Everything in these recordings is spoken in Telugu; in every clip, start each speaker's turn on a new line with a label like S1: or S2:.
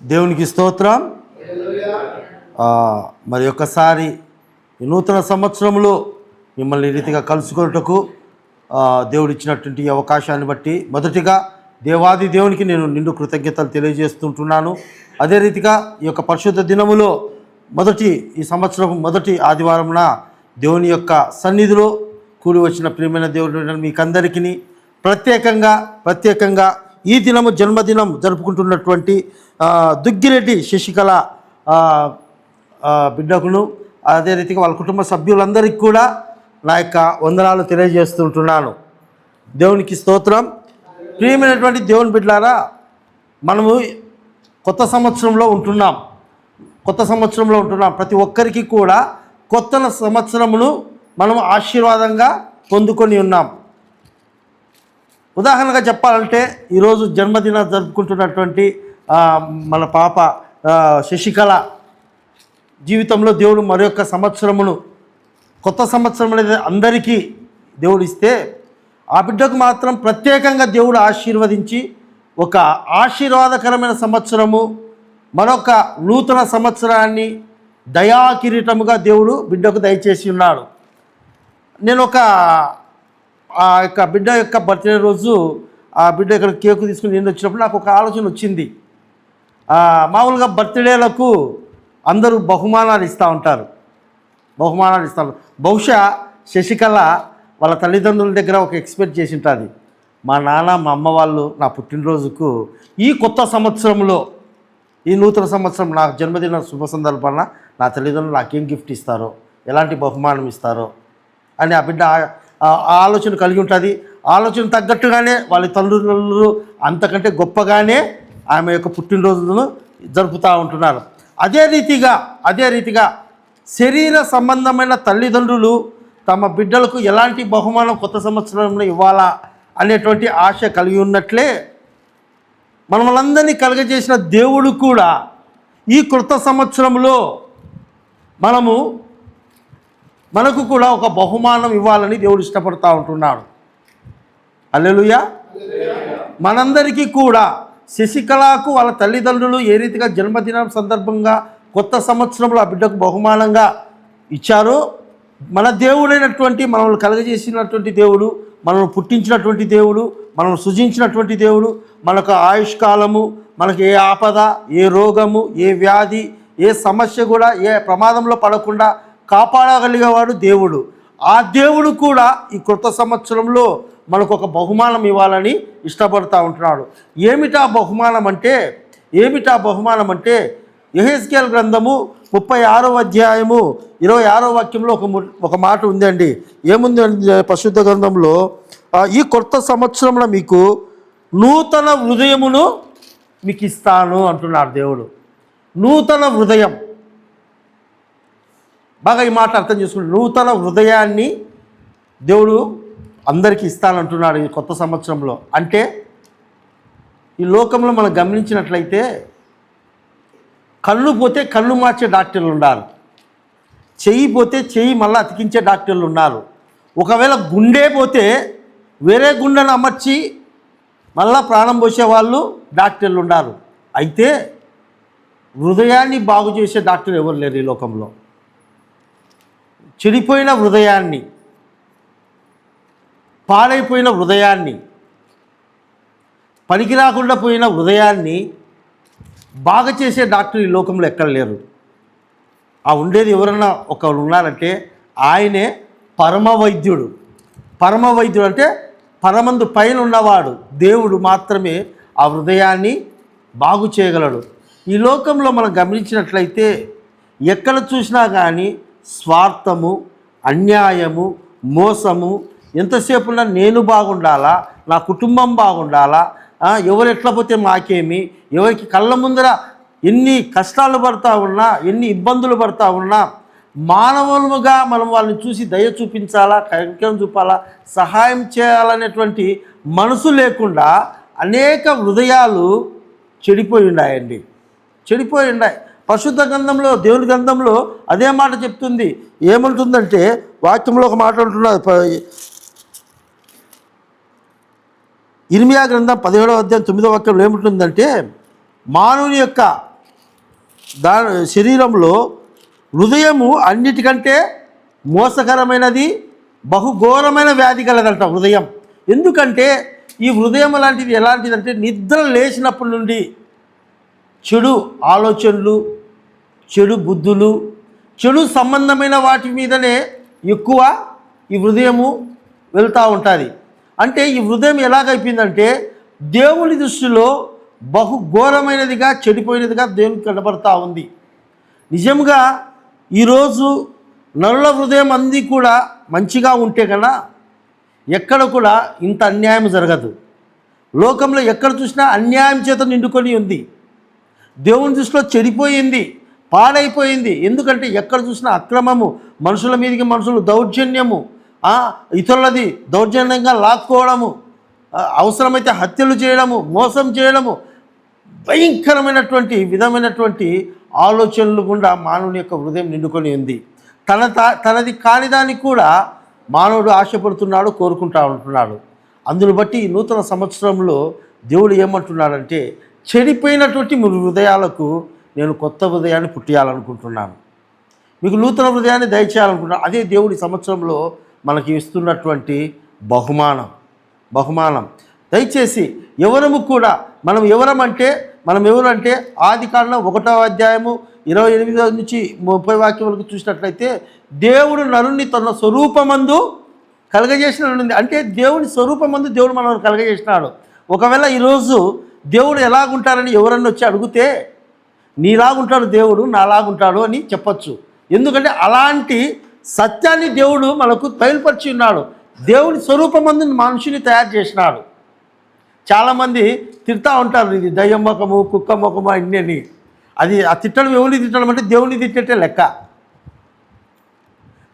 S1: దేవునికి స్తోత్రం. మరి ఒకసారి ఈ నూతన సంవత్సరంలో మిమ్మల్ని రీతిగా కలుసుకున్నటకు దేవుడు ఇచ్చినటువంటి ఈ అవకాశాన్ని బట్టి మొదటిగా దేవాది దేవునికి నేను నిండు కృతజ్ఞతలు తెలియజేస్తుంటున్నాను. అదే రీతిగా ఈ యొక్క పరిశుద్ధ దినములో మొదటి ఈ సంవత్సరం మొదటి ఆదివారంన దేవుని యొక్క సన్నిధిలో కూడి వచ్చిన ప్రియమైన దేవుడు మీకందరికీ ప్రత్యేకంగా ప్రత్యేకంగా ఈ దినము జన్మదినం జరుపుకుంటున్నటువంటి దుగ్గిరెడ్డి శశికళ బిడ్డకును అదే రీతిగా వాళ్ళ కుటుంబ సభ్యులందరికీ కూడా నా యొక్క వందనాలు తెలియజేస్తుంటున్నాను. దేవునికి స్తోత్రం. ప్రియమైనటువంటి దేవుని బిడ్డారా మనము కొత్త సంవత్సరంలో ఉంటున్నాం. కొత్త సంవత్సరంలో ఉంటున్నాం. ప్రతి ఒక్కరికి కూడా కొత్త సంవత్సరమును మనం ఆశీర్వాదంగా పొందుకొని ఉన్నాం. ఉదాహరణగా చెప్పాలంటే ఈరోజు జన్మదిన జరుపుకుంటున్నటువంటి మన పాప శశికళ జీవితంలో దేవుడు మరొక సంవత్సరమును కొత్త సంవత్సరం అనేది అందరికీ దేవుడు ఇస్తే ఆ బిడ్డకు మాత్రం ప్రత్యేకంగా దేవుడు ఆశీర్వదించి ఒక ఆశీర్వాదకరమైన సంవత్సరము మరొక నూతన సంవత్సరాన్ని దయాకిరీటముగా దేవుడు బిడ్డకు దయచేసి ఉన్నాడు. నేను ఒక ఆ యొక్క బిడ్డ యొక్క బర్త్డే రోజు ఆ బిడ్డ ఇక్కడ కేకు తీసుకుని నేను వచ్చినప్పుడు నాకు ఒక ఆలోచన వచ్చింది. మామూలుగా బర్త్డేలకు అందరూ బహుమానాలు ఇస్తూ ఉంటారు. బహుమానాలు ఇస్తారు బహుశా శశికళ వాళ్ళ తల్లిదండ్రుల దగ్గర ఒక ఎక్స్పెక్ట్ చేసి ఉంటుంది. మా నాన్న మా అమ్మ వాళ్ళు నా పుట్టినరోజుకు ఈ కొత్త సంవత్సరంలో ఈ నూతన సంవత్సరం నా జన్మదిన శుభ సందర్భాన నా తల్లిదండ్రులు నాకేం గిఫ్ట్ ఇస్తారో ఎలాంటి బహుమానం ఇస్తారో అని ఆ బిడ్డ ఆలోచన కలిగి ఉంటుంది. ఆలోచన తగ్గట్టుగానే వాళ్ళ తల్లిదండ్రులు అంతకంటే గొప్పగానే ఆమె యొక్క పుట్టినరోజులను జరుపుతూ ఉంటున్నారు. అదే రీతిగా అదే రీతిగా శరీర సంబంధమైన తల్లిదండ్రులు తమ బిడ్డలకు ఎలాంటి బహుమానం కొత్త సంవత్సరంలో ఇవ్వాలా అనేటువంటి ఆశ కలిగి ఉన్నట్లే మనమలందరినీ కలగజేసిన దేవుడు కూడా ఈ కృత సంవత్సరంలో మనము మనకు కూడా ఒక బహుమానం ఇవ్వాలని దేవుడు ఇష్టపడుతూ ఉంటున్నాడు. అల్లెలుయా మనందరికీ కూడా శశికళకు వాళ్ళ తల్లిదండ్రులు ఏ రీతిగా జన్మదినం సందర్భంగా కొత్త సంవత్సరంలో ఆ బిడ్డకు బహుమానంగా ఇచ్చారో మన దేవుడైనటువంటి మనల్ని కలగజేసినటువంటి దేవుడు మనల్ని పుట్టించినటువంటి దేవుడు మనం సృజించినటువంటి దేవుడు మనకు ఆయుష్కాలము మనకు ఏ ఆపద ఏ రోగము ఏ వ్యాధి ఏ సమస్య కూడా ఏ ప్రమాదంలో పడకుండా కాపాడగలిగేవాడు దేవుడు. ఆ దేవుడు కూడా ఈ కొత్త సంవత్సరంలో మనకు ఒక బహుమానం ఇవ్వాలని ఇష్టపడుతూ ఉంటున్నాడు. ఏమిటా బహుమానం అంటే? ఏమిటా బహుమానం అంటే? యహెస్కేల్ గ్రంథము ముప్పై ఆరో అధ్యాయము ఇరవై ఆరో వాక్యంలో ఒక ఒక మాట ఉందండి. ఏముంది అంటే పరిశుద్ధ గ్రంథంలో ఈ కొత్త సంవత్సరంలో మీకు నూతన హృదయమును మీకు ఇస్తాను అంటున్నాడు దేవుడు. నూతన హృదయం. బాగా ఈ మాట అర్థం చేసుకుంటే నూతన హృదయాన్ని దేవుడు అందరికీ ఇస్తానంటున్నాడు ఈ కొత్త సంవత్సరంలో. అంటే ఈ లోకంలో మనం గమనించినట్లయితే కళ్ళు పోతే కళ్ళు మార్చే డాక్టర్లు ఉన్నారు చెయ్యి పోతే చెయ్యి మళ్ళీ అతికించే డాక్టర్లు ఉన్నారు ఒకవేళ గుండె పోతే వేరే గుండెను అమర్చి మళ్ళా ప్రాణం పోసే వాళ్ళు డాక్టర్లు ఉన్నారు అయితే హృదయాన్ని బాగు చేసే డాక్టర్ ఎవరు లేరు ఈ లోకంలో. చెడిపోయిన హృదయాన్ని పాడైపోయిన హృదయాన్ని పనికి రాకుండా పోయిన హృదయాన్ని బాగా చేసే డాక్టర్ ఈ లోకంలో ఎక్కడ లేరు. ఆ ఉండేది ఎవరన్నా ఒకరు ఉన్నారంటే ఆయనే పరమ వైద్యుడు పరమ వైద్యుడు అంటే పరమందు పైన ఉన్నవాడు. దేవుడు మాత్రమే ఆ హృదయాన్ని బాగు చేయగలడు. ఈ లోకంలో మనం గమనించినట్లయితే ఎక్కడ చూసినా కానీ స్వార్థము అన్యాయము మోసము ఎంతసేపున్నా నేను బాగుండాలా? నా కుటుంబం బాగుండాలా? ఎవరు ఎట్లా పోతే మాకేమి? ఎవరికి కళ్ళ ముందర ఎన్ని కష్టాలు పడతా ఉన్నా ఎన్ని ఇబ్బందులు పడతా ఉన్నా మానవులుగా మనం వాళ్ళని చూసి దయ చూపించాలా? కనికరం చూపాలా? సహాయం చేయాలనేటువంటి మనసు లేకుండా అనేక హృదయాలు చెడిపోయి ఉన్నాయండి చెడిపోయి ఉన్నాయి పరిశుద్ధ గ్రంథంలో దేవుని గ్రంథంలో అదే మాట చెప్తుంది. ఏమంటుందంటే వాక్యంలో ఒక మాట ఉంటున్నది ఇర్మియా గ్రంథం పదిహేడవ అధ్యాయం తొమ్మిదో వాక్యంలో ఏముంటుందంటే మానవుని యొక్క దా శరీరంలో హృదయము అన్నిటికంటే మోసకరమైనది బహుఘోరమైన వ్యాధి కలదంట హృదయం. ఎందుకంటే ఈ హృదయం లాంటిది ఎలాంటిదంటే నిద్ర లేచినప్పటి నుండి చెడు ఆలోచనలు చెడు బుద్ధులు చెడు సంబంధమైన వాటి మీదనే ఎక్కువ ఈ హృదయము వెళ్తూ ఉంటుంది. అంటే ఈ హృదయం ఎలాగైపోయిందంటే దేవుని దృష్టిలో బహు ఘోరమైనదిగా చెడిపోయినదిగా దేవునికి కనబడతా ఉంది. నిజంగా ఈరోజు నరుల హృదయం అంది కూడా మంచిగా ఉంటే కన్నా ఎక్కడ కూడా ఇంత అన్యాయం జరగదు. లోకంలో ఎక్కడ చూసినా అన్యాయం చేత నిండుకొని ఉంది. దేవుని దృష్టిలో చెడిపోయింది. పాడైపోయింది. ఎందుకంటే ఎక్కడ చూసినా అక్రమము మనుషుల మీదకి మనుషులు దౌర్జన్యము ఇతరులది దౌర్జన్యంగా లాక్కోవడము అవసరమైతే హత్యలు చేయడము మోసం చేయడము భయంకరమైనటువంటి విధమైనటువంటి ఆలోచనలు గుండా మానవుని యొక్క హృదయం నిండుకొని ఉంది. తన తనది కానిదానికి కూడా మానవుడు ఆశపడుతున్నాడు కోరుకుంటా ఉంటున్నాడు. అందును బట్టి ఈ నూతన సంవత్సరంలో దేవుడు ఏమంటున్నాడంటే చెడిపోయినటువంటి మీ హృదయాలకు నేను కొత్త హృదయాన్ని పుట్టియాలనుకుంటున్నాను. మీకు నూతన హృదయాన్ని దయచేయాలనుకుంటున్నాను అదే దేవుడి సంవత్సరంలో మనకి ఇస్తున్నటువంటి బహుమానం. బహుమానం. దయచేసి ఎవరము కూడా మనం ఎవరమంటే మనం ఎవరంటే ఆది కాండం ఒకటో అధ్యాయము ఇరవై ఎనిమిదో నుంచి ముప్పై వాక్యం వరకు చూసినట్లయితే దేవుడు నరుణ్ణి తన స్వరూపమందు కలగజేసిన ఉంది అంటే దేవుని స్వరూపమందు దేవుడు మనల్ని కలగజేసినాడు. ఒకవేళ ఈరోజు దేవుడు ఎలాగుంటారని ఎవరన్నా వచ్చి అడిగితే నీలాగుంటాడు దేవుడు నాలాగుంటాడు అని చెప్పచ్చు. ఎందుకంటే అలాంటి సత్యాన్ని దేవుడు మనకు బయలుపరిచి ఉన్నాడు. దేవుని స్వరూపమందు మనుషుని తయారు చేసినాడు. చాలామంది తిడతా ఉంటారు ఇది దయ్యం ముఖము కుక్క ముఖము అన్నీ అని. అది ఆ తిట్టడం ఎవరిని తిట్టడం అంటే దేవుని తిట్టేటే లెక్క.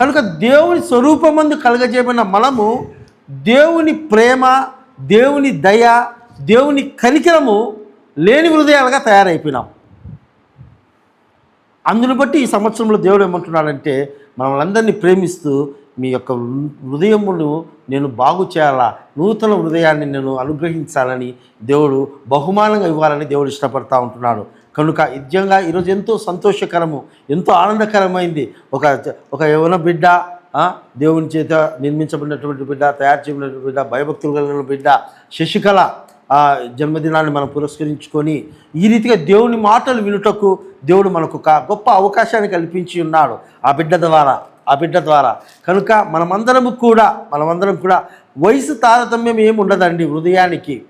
S1: కనుక దేవుని స్వరూపమందు కలగజేయబడిన మనము దేవుని ప్రేమ దేవుని దయ దేవుని కనికరము లేని హృదయాలుగా తయారైపోయినాం. అందును బట్టి ఈ సంవత్సరంలో దేవుడు ఏమంటున్నాడంటే మనల్ని ప్రేమిస్తూ మీ యొక్క హృదయమును నేను బాగు చేయాలా? నూతన హృదయాన్ని నేను అనుగ్రహించాలని దేవుడు బహుమానంగా ఇవ్వాలని దేవుడు ఇష్టపడతా ఉంటున్నాడు. కనుక నిజంగా ఈరోజు ఎంతో సంతోషకరము ఎంతో ఆనందకరమైంది. ఒక ఒక యవన బిడ్డ దేవుని చేత నిర్మించబడినటువంటి బిడ్డ తయారు చేయబడినటువంటి బిడ్డ భయభక్తులు కలిగిన బిడ్డ శశికళ జన్మదినాన్ని మనం పురస్కరించుకొని ఈ రీతిగా దేవుని మాటలు వినుటకు దేవుడు మనకు ఒక గొప్ప అవకాశాన్ని కల్పించి ఉన్నాడు ఆ బిడ్డ ద్వారా ఆ బిడ్డ ద్వారా. కనుక మనమందరము కూడా మనమందరం కూడా వయసు తారతమ్యం ఏమి ఉండదండి హృదయానికి.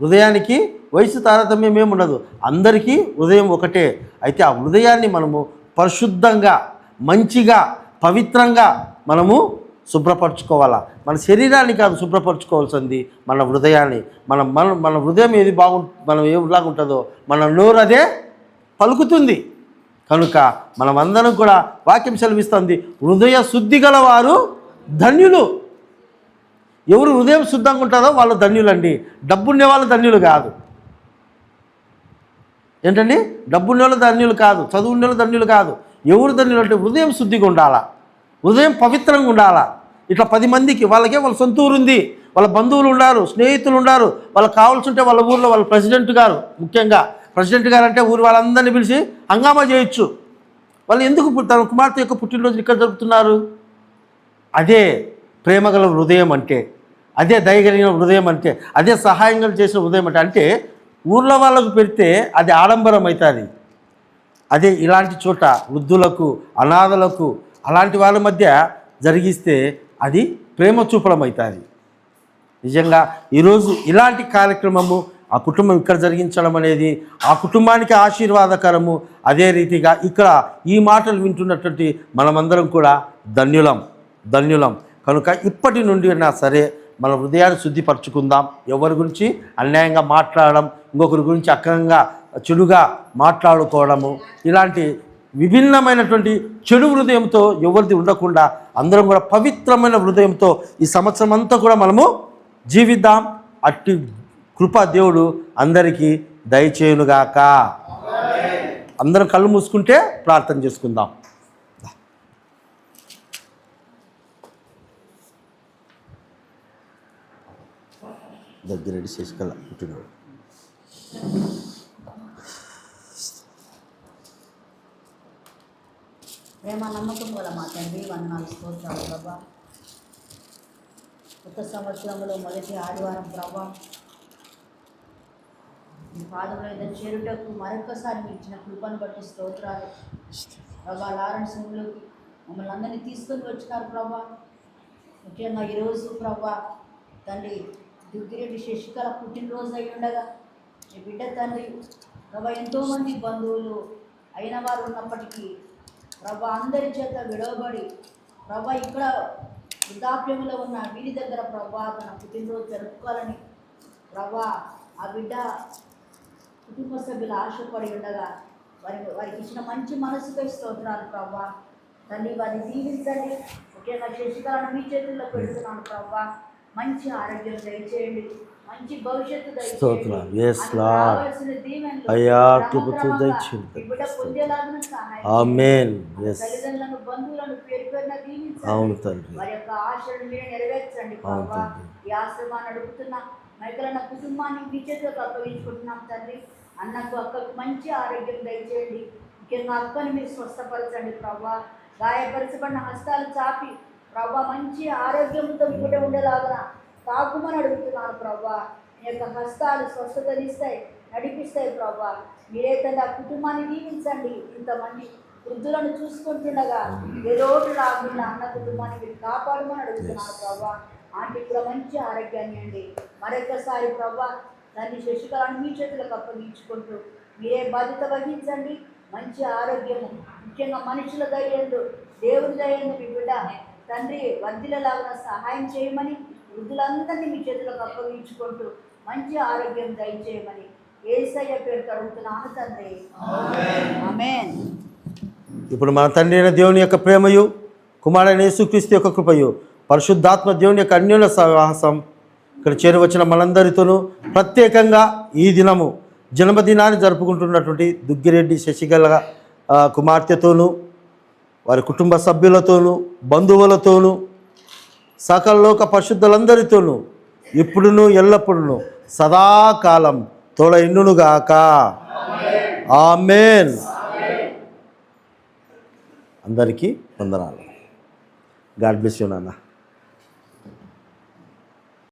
S1: హృదయానికి వయసు తారతమ్యం ఏమి ఉండదు. అందరికీ హృదయం ఒకటే. అయితే ఆ హృదయాన్ని మనము పరిశుద్ధంగా మంచిగా పవిత్రంగా మనము శుభ్రపరచుకోవాలా? మన శరీరాన్ని కాదు శుభ్రపరచుకోవాల్సింది మన హృదయాన్ని. మన మన మన హృదయం ఏది బాగు మనం ఏ ఉంటుందో మన నోరు అదే పలుకుతుంది. కనుక మనమందరం కూడా వాక్యం సెలవిస్తుంది. హృదయ శుద్ధి గలవారు ధన్యులు. ఎవరు హృదయం శుద్ధంగా ఉంటుందో వాళ్ళు ధన్యులండి. డబ్బుండే వాళ్ళు ధన్యులు కాదు. ఏంటండి? డబ్బున్న వాళ్ళు ధన్యులు కాదు. చదువు ఉన్న వాళ్ళు ధన్యులు కాదు. ఎవరు ధన్యులు అంటే హృదయం శుద్ధిగా ఉండాలా? హృదయం పవిత్రంగా ఉండాలా? ఇట్లా పది మందికి వాళ్ళకే వాళ్ళ సొంత ఊరు ఉంది వాళ్ళ బంధువులు ఉన్నారు స్నేహితులు ఉన్నారు. వాళ్ళకి కావాల్సి ఉంటే వాళ్ళ ఊర్లో వాళ్ళ ప్రెసిడెంట్ గారు ముఖ్యంగా ప్రెసిడెంట్ గారు అంటే ఊరు వాళ్ళందరినీ పిలిచి హంగామా చేయొచ్చు. వాళ్ళు ఎందుకు తన కుమార్తె యొక్క పుట్టినరోజు ఇక్కడ జరుపుతున్నారు? అదే ప్రేమగల హృదయం అంటే అదే దయగలిగిన హృదయం అంటే అదే సహాయంగా చేసిన హృదయం అంటే అంటే ఊర్లో వాళ్ళకు పెడితే అది ఆడంబరం అవుతుంది అదే ఇలాంటి చోట వృద్ధులకు అనాథలకు అలాంటి వాళ్ళ మధ్య జరిగిస్తే అది ప్రేమ చూపడం అవుతుంది నిజంగా ఈరోజు ఇలాంటి కార్యక్రమము ఆ కుటుంబం ఇక్కడ జరిగించడం అనేది ఆ కుటుంబానికి ఆశీర్వాదకరము. అదే రీతిగా ఇక్కడ ఈ మాటలు వింటున్నటువంటి మనమందరం కూడా ధన్యులం ధన్యులం. కనుక ఇప్పటి నుండి అయినా సరే మన హృదయాన్ని శుద్ధిపరచుకుందాం. ఎవరి గురించి? అన్యాయంగా మాట్లాడడం ఇంకొకరి గురించి అక్రంగా చెడుగా మాట్లాడుకోవడము. ఇలాంటి విభిన్నమైనటువంటి చెడు హృదయంతో ఎవరిది ఉండకుండా అందరం కూడా పవిత్రమైన హృదయంతో ఈ సంవత్సరం అంతా కూడా మనము జీవిద్దాం. అట్టి కృపా దేవుడు అందరికీ దయచేయునుగాక. అందరం కళ్ళు మూసుకుంటే ప్రార్థన చేసుకుందాం. దగ్గర శశికళ పుట్టినవాడు
S2: ప్రేమ నమ్మకం గల మా తండ్రి వందనాలు స్తోత్రాలు ప్రభా. కొత్త సంవత్సరంలో మొదటి ఆదివారం ప్రభా. మీ పాదంలో చేరుటకు మరొకసారి మీరు ఇచ్చిన కృపను బట్టి స్తోత్రాలు. ప్రభా లారెన్స్ హోమ్లోకి మమ్మల్ని అందరినీ తీసుకొని వచ్చినారు ప్రభా. ముఖ్యంగా ఈరోజు ప్రభా తండ్రి దుగ్గిరెడ్డి శశికళ పుట్టినరోజు అయి ఉండగా మీ బిడ్డ తండ్రి ప్రభా ఎంతోమంది బంధువులు అయిన వారు ఉన్నప్పటికీ ప్రభా అందరి చేత విడవబడి ప్రభా ఇక్కడ వృద్ధాప్యంలో ఉన్న వీరి దగ్గర ప్రభా తన పుట్టినరోజు జరుపుకోవాలని ప్రభా ఆ బిడ్డ కుటుంబ సభ్యులు ఆశపడి ఉండగా వారి వారికి ఇచ్చిన మంచి మనసుపై స్తోత్రాలు ప్రభా తల్లి వారిని దీవించండి. ముఖ్యంగా శశికళను మీ చేతుల్లో పెడుతున్నాను ప్రభా మంచి ఆరోగ్యం దయచేయండి. మంచి భవిష్యత్తు తల్లిదండ్రులను బంధువులను పేరు పేరున దీవించండి.
S1: అవును తండ్రి.
S2: వారి యొక్క ఆశలను మీరు నెరవేర్చండి. ఈ ఆశ్రమాన్ని అడుగుతున్న మైకలన్న కుటుంబాన్ని మీ చేతులకు అప్పగించుకుంటున్నాం తండ్రి. అన్నకు అక్కకు మంచి ఆరోగ్యం దయచేయండి. ముఖ్యంగా అక్కని మీరు స్వస్థపరచండి ప్రభా గాయపరచబడిన హస్తాలు చాపి ప్రభా మంచి ఆరోగ్యంతో కూడా ఉండేలాగా తాకుమని అడుగుతున్నాను ప్రభా మీ యొక్క హస్తాలు స్వస్థతనిస్తాయి నడిపిస్తాయి ప్రభా మీరే తండ్రి ఆ కుటుంబాన్ని దీవించండి. ఇంతమంది వృద్ధులను చూసుకుంటుండగా ఏ రోజు రాకుండా అన్న కుటుంబాన్ని మీరు కాపాడమని అడుగుతున్నాను ప్రభా ఆంటీ కూడా మంచి ఆరోగ్యాన్ని అండి. మరొకసారి ప్రభా దాన్ని శశికళను మీ చేతులకు అప్పగించుకుంటూ మీరే బాధ్యత వహించండి. మంచి ఆరోగ్యము ముఖ్యంగా మనుషుల దయ్యందు దేవుని దయ్యందు మీ బిడ్డ తండ్రి వర్ధిలలాగా సహాయం చేయమని వృద్ధులందరినీ మీ చేతులకు అప్పగించుకుంటూ మంచి ఆరోగ్యం దయచేయమని ఏసయ్య పేరు అడుగుతున్నాను తండ్రి. ఆమేన్.
S1: ఇప్పుడు మన తండ్రి అయిన దేవుని యొక్క ప్రేమయు కుమారుడైన యేసుక్రీస్తు యొక్క కృపయు పరిశుద్ధాత్మ దేవుని యొక్క అన్యోన్య సహవాసం ఇక్కడ చేరువచ్చిన మనందరితోనూ ప్రత్యేకంగా ఈ దినము జన్మదినాన్ని జరుపుకుంటున్నటువంటి దుగ్గిరెడ్డి శశికళ కుమార్తెతోనూ వారి కుటుంబ సభ్యులతోనూ బంధువులతోనూ సకలలోక పరిశుద్ధులందరితోనూ ఇప్పుడును ఎల్లప్పుడును సదాకాలం తోడ ఇండునుగాక ఆమెన్. అందరికీ వందనాలు. గాడ్ బ్లెస్ యూ నాన్న.